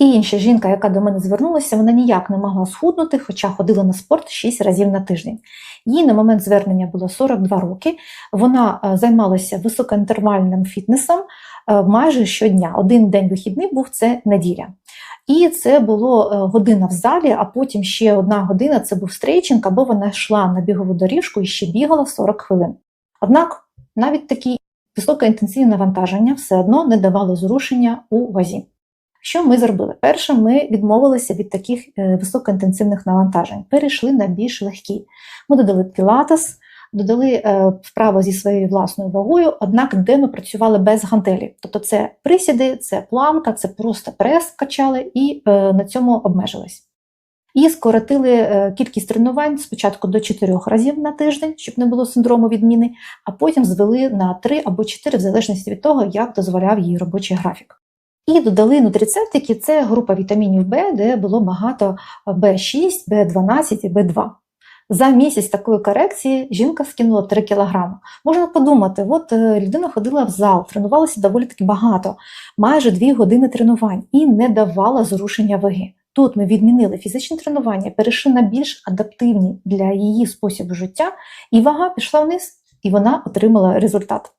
І інша жінка, яка до мене звернулася, вона ніяк не могла схуднути, хоча ходила на спорт 6 разів на тиждень. Їй на момент звернення було 42 роки. Вона е, займалася високоінтервальним фітнесом е, майже щодня. Один день вихідний був це неділя. І це було е, година в залі, а потім ще одна година це був стрейчинг, або вона йшла на бігову доріжку і ще бігала 40 хвилин. Однак навіть такі високоінтенсивні навантаження все одно не давало зрушення у вазі. Що ми зробили? Перше, ми відмовилися від таких е, високоінтенсивних навантажень, перейшли на більш легкі. Ми додали пілатес, додали е, вправо зі своєю власною вагою, однак де ми працювали без гантелі. Тобто це присіди, це планка, це просто прес качали і е, на цьому обмежились. І скоротили кількість тренувань спочатку до 4 разів на тиждень, щоб не було синдрому відміни, а потім звели на 3 або 4, в залежності від того, як дозволяв її робочий графік. І додали нутрицептики, це група вітамінів Б, де було багато В6, В12 і В2. За місяць такої корекції жінка скинула 3 кілограми. Можна подумати, от е, людина ходила в зал, тренувалася доволі таки багато, майже 2 години тренувань і не давала зрушення ваги. Тут ми відмінили фізичні тренування, перейшли на більш адаптивні для її способу життя, і вага пішла вниз, і вона отримала результат.